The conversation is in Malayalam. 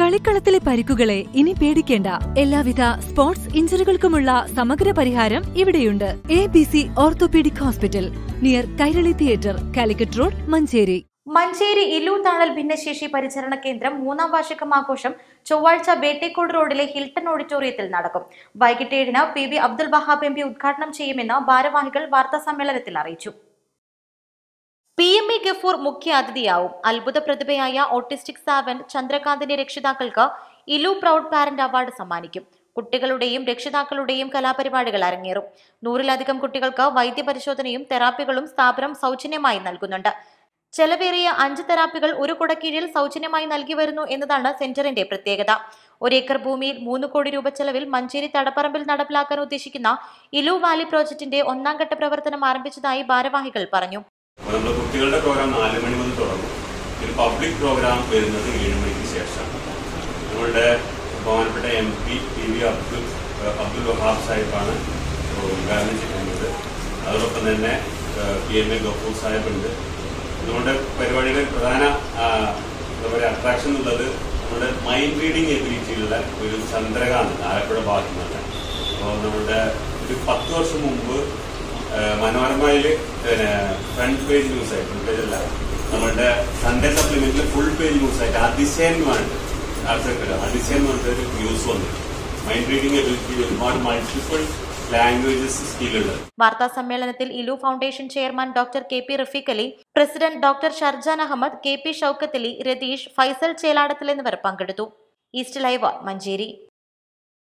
കളിക്കളത്തിലെ പരിക്കുകളെ ഇനി പേടിക്കേണ്ട. എല്ലാവിധ സ്പോർട്സ് ഇഞ്ചുറികൾക്കുമുള്ള സമഗ്ര പരിഹാരം ഇവിടെയുണ്ട്. A B C orthopaedic hospital near Kairali theatre Calicut road Manjeri. Manjeri ഇല്ലൂത്താണൽ ഭിന്നശേഷി പരിചരണ കേന്ദ്രം മൂന്നാം വാർഷികം ആഘോഷം ചൊവ്വാഴ്ച ബേട്ടേക്കോട് റോഡിലെ ഹിൽട്ടൺ ഓഡിറ്റോറിയത്തിൽ നടക്കും. വൈകിട്ട് ഏഴിന് P B Abdul Wahab M P ഉദ്ഘാടനം ചെയ്യുമെന്ന് ഭാരവാഹികൾ വാർത്താ സമ്മേളനത്തിൽ അറിയിച്ചു. പി എം ഇ ഗഫൂർ മുഖ്യ അതിഥിയാവും അത്ഭുത പ്രതിഭയായ ഓട്ടിസ്റ്റിക് സാവൻ ചന്ദ്രകാന്തിന്റെ രക്ഷിതാക്കൾക്ക് ഇലു പ്രൗഡ് പാരന്റ് അവാർഡ് സമ്മാനിക്കും. കുട്ടികളുടെയും രക്ഷിതാക്കളുടെയും കലാപരിപാടികൾ അരങ്ങേറും. നൂറിലധികം കുട്ടികൾക്ക് വൈദ്യപരിശോധനയും തെറാപ്പികളും സ്ഥാപനം സൗജന്യമായി നൽകുന്നുണ്ട്. ചെലവേറിയ അഞ്ച് തെറാപ്പികൾ ഒരു കുടക്കീഴിൽ സൗജന്യമായി നൽകി വരുന്നു എന്നതാണ് സെന്ററിന്റെ പ്രത്യേകത. ഒരേക്കർ ഭൂമിയിൽ മൂന്ന് കോടി രൂപ ചെലവിൽ മഞ്ചേരി തടപ്പറമ്പിൽ നടപ്പിലാക്കാൻ ഉദ്ദേശിക്കുന്ന ഇലു വാലി പ്രോജക്ടിന്റെ ഒന്നാം ഘട്ട പ്രവർത്തനം ആരംഭിച്ചതായി ഭാരവാഹികൾ പറഞ്ഞു. നമ്മുടെ കുട്ടികളുടെ പ്രോഗ്രാം നാല് മണി മുതൽ തുടങ്ങും. ഒരു പബ്ലിക് പ്രോഗ്രാം വരുന്നത് ഏഴ് മണിക്ക് ശേഷമാണ് നമ്മളുടെ ബഹുമാനപ്പെട്ട M P P V Abdul Abdul Wahab സാഹിബാണ് ഉദ്ഘാടനം ചെയ്യുന്നത് അതോടൊപ്പം തന്നെ P M A Gafoor Sahib ഉണ്ട് നമ്മുടെ പരിപാടിയുടെ പ്രധാന എന്താ പറയുക അട്രാക്ഷൻ എന്നുള്ളത് നമ്മുടെ മൈൻഡ് റീഡിങ് എബിലിറ്റിയുള്ള ഒരു ചന്ദ്രകാന്ത് ആലപ്പുഴ ഭാഗത്തു നിന്നല്ല അപ്പോൾ നമ്മുടെ ഒരു പത്ത് വർഷം മുമ്പ് മനോരമയിൽ പിന്നെ ഫ്രണ്ട് പേജ് ന്യൂസ് ആയിട്ട് ഫ്രണ്ട് പേജ് അല്ല. നമ്മളുടെ സൺഡേ സപ്ലിമെന്റിൽ ഫുൾ പേജ് ന്യൂസ് ആയിട്ട് അതിശയം എന്ന് പറഞ്ഞിട്ട് ആർട്ടിക്കൽ അതിശയം എന്ന് പറഞ്ഞിട്ട് ന്യൂസ് വന്നു. മൈൻഡ് റീഡിംഗ് എബിലിറ്റി ഒരുപാട് മൾട്ടിപ്പിൾ വാർത്താ സമ്മേളനത്തിൽ ഇലു foundation chairman doctor K P Rafeeq Ali president doctor Sharjan Ahammed K P Shoukathali Ratheesh Faisal Cheladathil എന്നിവർ പങ്കെടുത്തു. East live Manjeri.